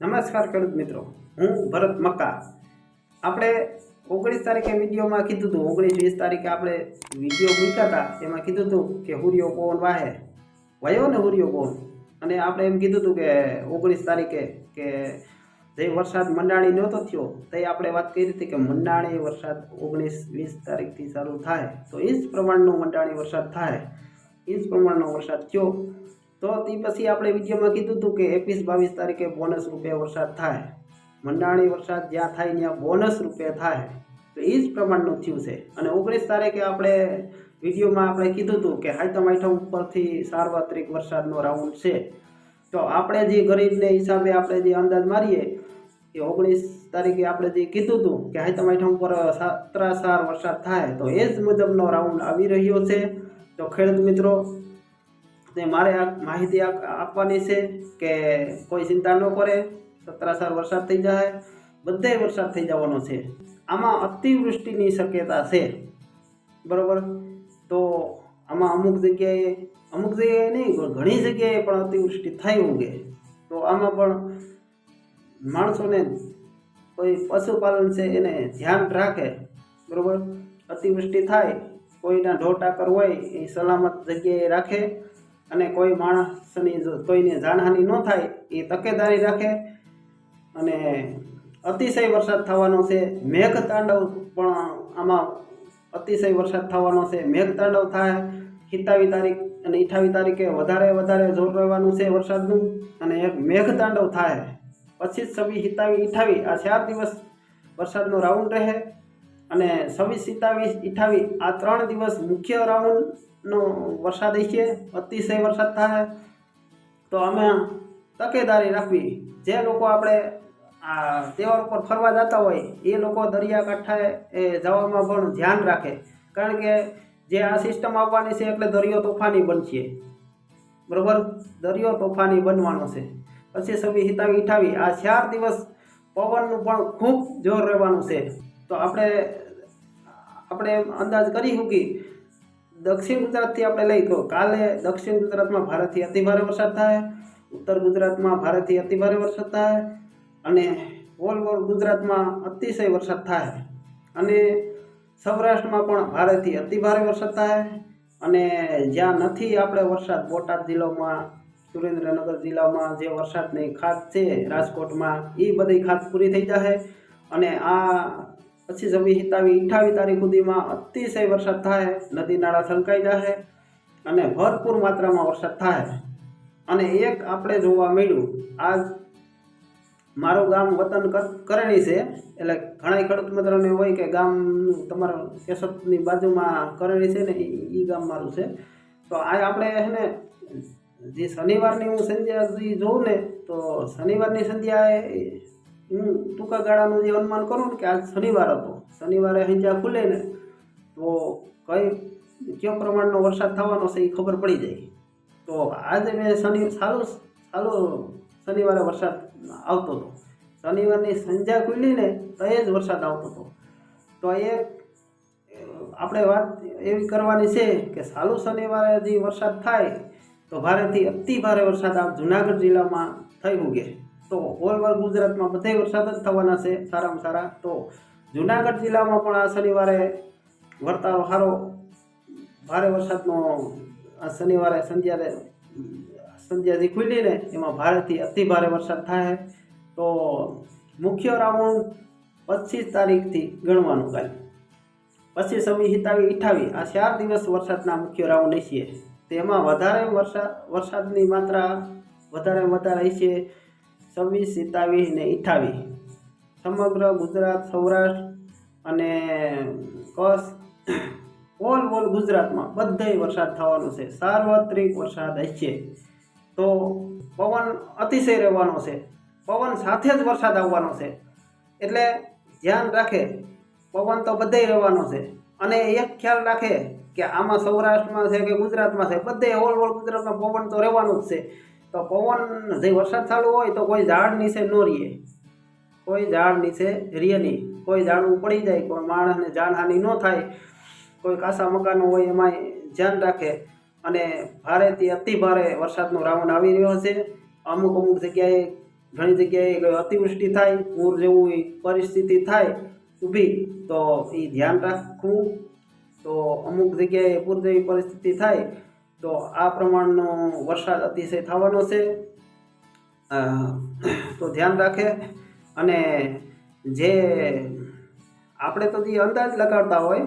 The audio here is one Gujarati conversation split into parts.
નમસ્કાર ખેડૂત મિત્રો. હું ભરત મક્કા. આપણે ઓગણીસ તારીખે વિડીયોમાં કીધું હતું. ઓગણીસ વીસ તારીખે આપણે વીડિયો મૂક્યા હતા. એમાં કીધું હતું કે હુરિયો પવન વાહે? વયો ને હુરિયો પવન અને આપણે એમ કીધું હતું કે ઓગણીસ તારીખે કે જે વરસાદ મંડાણી નહોતો થયો તે આપણે વાત કરી હતી કે મંડાણી વરસાદ ઓગણીસ વીસ તારીખથી ચાલુ થાય. તો એ જ પ્રમાણનો મંડાણી વરસાદ થાય. એ જ પ્રમાણનો વરસાદ થયો. તો તે પછી આપણે વિડીયોમાં કીધું હતું કે એકવીસ બાવીસ તારીખે બોનસ રૂપે વરસાદ થાય. મંડાણી વરસાદ જ્યાં થાય ત્યાં બોનસ રૂપે થાય. તો એ જ પ્રમાણનું થયું છે. અને ઓગણીસ તારીખે આપણે વિડીયોમાં આપણે કીધું હતું કે હાઈતમ આઈટમ ઉપરથી સાર્વત્રિક વરસાદનો રાઉન્ડ છે. તો આપણે જે ગરીબને હિસાબે આપણે જે અંદાજ મારીએ કે ઓગણીસ તારીખે આપણે જે કીધું હતું કે હાઈતમ આઈટમ ઉપર સાત્રાસાર વરસાદ થાય, તો એ જ મુજબનો રાઉન્ડ આવી રહ્યો છે. તો ખેડૂત મિત્રો ને મારે આ માહિતી આપ- આપવાની છે કે કોઈ ચિંતા ન કરે, સત્રાસાર વરસાદ થઈ જાય બધે વરસાદ થઈ જવાનો છે. આમાં અતિવૃષ્ટિની શક્યતા છે. બરાબર? તો આમાં અમુક જગ્યાએ અમુક જગ્યાએ નહીં ઘણી જગ્યાએ પણ અતિવૃષ્ટિ થઈ ઉગે તો આમાં પણ માણસોને કોઈ પશુપાલન છે એને ધ્યાન રાખે. બરાબર? અતિવૃષ્ટિ થાય, કોઈના ઢોર ટાકર હોય, એ સલામત જગ્યાએ રાખે. અને કોઈ માણસની કોઈને જાનહાનિ ન થાય, એ તકેદારી રાખે. અને અતિશય વરસાદ થવાનો છે મેઘ તાંડવ પણ આમાં અતિશય વરસાદ થવાનો છે મેઘ તાંડવ થાય. સિત્તાવી તારીખ અને અઠાવીસ તારીખે વધારે વધારે જોર રહેવાનું છે વરસાદનું અને એક મેઘ તાંડવ થાય પચીસ છવ્વીસ સિત્તાવી અઠાવીસ આ ચાર દિવસ વરસાદનો રાઉન્ડ રહે. અને છવ્વીસ, સિત્તાવીસ અઠાવી આ ત્રણ દિવસ મુખ્ય રાઉન્ડનો વરસાદ છે, અતિશય વરસાદ થાય. તો અમે તકેદારી રાખવી. જે લોકો આપણે આ તહેવાર ઉપર ફરવા જતા હોય, એ લોકો દરિયાકાંઠાએ એ જવામાં પણ ધ્યાન રાખે. કારણ કે જે આ સિસ્ટમ આવવાની છે, એટલે દરિયો તોફાની બનશે. બરાબર? દરિયો તોફાની બનવાનો છે. પછી છવ્વીસ હિતાવી હિઠાવી આ ચાર દિવસ પવનનું પણ ખૂબ જોર રહેવાનું છે. તો આપણે આપણે અંદાજ કરી શકીએ દક્ષિણ ગુજરાતથી આપણે લઈ તો કાલે દક્ષિણ ગુજરાતમાં ભારેથી અતિભારે વરસાદ થાય, ઉત્તર ગુજરાતમાં ભારેથી અતિભારે વરસાદ થાય અને ઓલ ઓવર ગુજરાતમાં અતિશય વરસાદ થાય. અને સૌરાષ્ટ્રમાં પણ ભારેથી અતિભારે વરસાદ થાય અને જ્યાં નથી આપણે વરસાદ, બોટાદ જિલ્લામાં, સુરેન્દ્રનગર જિલ્લામાં જે વરસાદની ખાત છે, રાજકોટમાં એ બધી ખાત પૂરી થઈ જશે અને આ પછી જમી હિતાવી અઠાવીસ તારીખ સુધીમાં અતિશય વરસાદ થાય, નદી નાળા છલકાઈ જશે અને ભરપૂર માત્રામાં વરસાદ થાય. અને એક આપણે જોવા મળ્યું, આજ મારું ગામ વતન કર- કરણી છે, એટલે ઘણા ખેડૂત મિત્રોને હોય કે ગામ તમારા કેશોદની બાજુમાં કરણી છે ને એ ગામ મારું છે. તો આ આપણે છે ને, જે શનિવારની હું સંધ્યા જોઉં ને, તો શનિવારની સંધ્યાએ હું ટૂંકા ગાળાનું જે અનુમાન કરું ને કે આજ શનિવાર હતો. શનિવારે હિંજા ખુલે ને તો કઈ, કયો પ્રમાણનો વરસાદ થવાનો છે એ ખબર પડી જાય. તો આજે મેં શનિ સારું સારું શનિવારે વરસાદ આવતો હતો. શનિવારની સંધ્યા ખુલી ને તો એ જ વરસાદ આવતો હતો. તો એ, આપણે વાત એવી કરવાની છે કે સારું શનિવારે જે વરસાદ થાય તો ભારેથી અતિ ભારે વરસાદ આ જુનાગઢ જિલ્લામાં થઈ ઉગે. તો ઓલ ઓવર ગુજરાતમાં બધે વરસાદ જ થવાના છે સારામાં સારા. તો જુનાગઢ જિલ્લામાં પણ આ શનિવારે વર્તારો સારો ભારે વરસાદનો આ શનિવારે સંધ્યારે સંધ્યાથી ખુલીને એમાં ભારેથી અતિ ભારે વરસાદ થાય. તો મુખ્ય રાઉન્ડ પચીસ તારીખથી ગણવાનું કાલે. પછી સમી હિતાવી અઠાવીસ આ ચાર દિવસ વરસાદના મુખ્ય રાઉન્ડ છે તેમાં વધારે વરસાદ વરસાદની માત્રા વધારે વધારે છે છવ્વીસ, સિત્તાવીસ ને અઠાવીસ સમગ્ર ગુજરાત, સૌરાષ્ટ્ર અને કચ્છ, ઓલ ઓલ ગુજરાતમાં બધે વરસાદ થવાનો છે. સાર્વત્રિક વરસાદ હશે. તો પવન અતિશય રહેવાનો છે. પવન સાથે જ વરસાદ આવવાનો છે. એટલે ધ્યાન રાખે, પવન તો બધે રહેવાનો છે. અને એક ખ્યાલ રાખે કે આમાં સૌરાષ્ટ્રમાં છે કે ગુજરાતમાં છે, બધે ઓલ ઓલ ગુજરાતમાં પવન તો રહેવાનું જ છે. તો પવન જે વરસાદ ચાલુ હોય તો કોઈ ઝાડ નીચે ન રહીએ કોઈ ઝાડ નીચે રીએ નહીં. કોઈ ઝાડ પડી જાય, કોઈ માણસને જાનહાનિ ન થાય. કોઈ કાસા મકાનો હોય એમાંય ધ્યાન રાખે. અને ભારેથી અતિ ભારે વરસાદનો રાઉન્ડ આવી રહ્યો છે. અમુક અમુક જગ્યાએ ઘણી જગ્યાએ અતિવૃષ્ટિ થાય, પૂર જેવું પરિસ્થિતિ થાય ઊભી. તો એ ધ્યાન રાખવું. તો અમુક જગ્યાએ પૂર જેવી પરિસ્થિતિ થાય તો આ પ્રમાણનો વરસાદ અતિશય થવાનો છે. તો ધ્યાન રાખે અને જે આપણે તો જે અંદાજ લગાડતા હોય,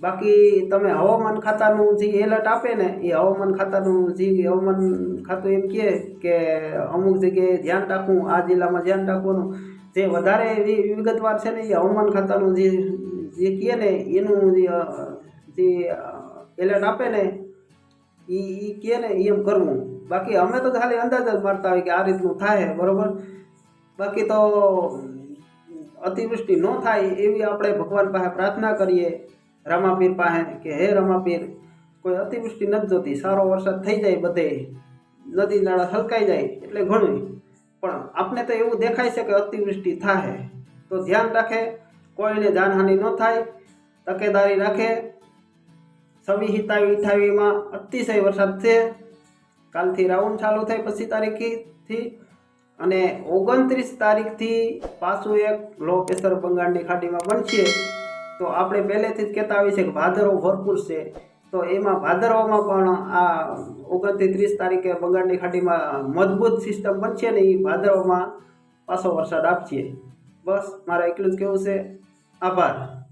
બાકી તમે હવામાન ખાતાનું જે એલર્ટ આપે ને, એ હવામાન ખાતાનું જે હવામાન ખાતું એમ કહે કે અમુક જગ્યાએ ધ્યાન રાખવું, આ જિલ્લામાં ધ્યાન રાખવાનું, જે વધારે વિગતવાર છે ને એ હવામાન ખાતાનું જે જે કહે ને, એનું જે એલર્ટ આપે ને એ એ કહે ને એમ કરવું. બાકી અમે તો ખાલી અંદાજ જ મારતા હોય કે આ રીતનું થાય, બરોબર? બાકી તો અતિવૃષ્ટિ ન થાય એવી આપણે ભગવાન પાસે પ્રાર્થના કરીએ, રામાપીર પાસે કે હે રામાપીર, કોઈ અતિવૃષ્ટિ નથી જોતી, સારો વરસાદ થઈ જાય બધે, નદી નાળા છલકાઈ જાય એટલે ઘણું. પણ આપણે તો એવું દેખાય છે કે અતિવૃષ્ટિ થાય તો ધ્યાન રાખે, કોઈને જાનહાનિ ન થાય, તકેદારી રાખે છવ્વીસ સત્તાવીસ અઠાવીસમાં અતિશય વરસાદ છે. કાલથી રાઉન્ડ ચાલુ થાય પછી તારીખથી અને ઓગણત્રીસ તારીખથી પાછું એક લો પ્રેશર બંગાળની ખાડીમાં બનશે. તો આપણે પહેલેથી જ કહેતા આવી છે કે ભાદરવો ભરપૂર છે. તો એમાં ભાદરવામાં પણ આ ઓગણત્રીસ ત્રીસ તારીખે બંગાળની ખાડીમાં મજબૂત સિસ્ટમ બનશે ને એ ભાદરવામાં પાછો વરસાદ આપશે. બસ, મારે એટલું જ કહેવું છે. આભાર.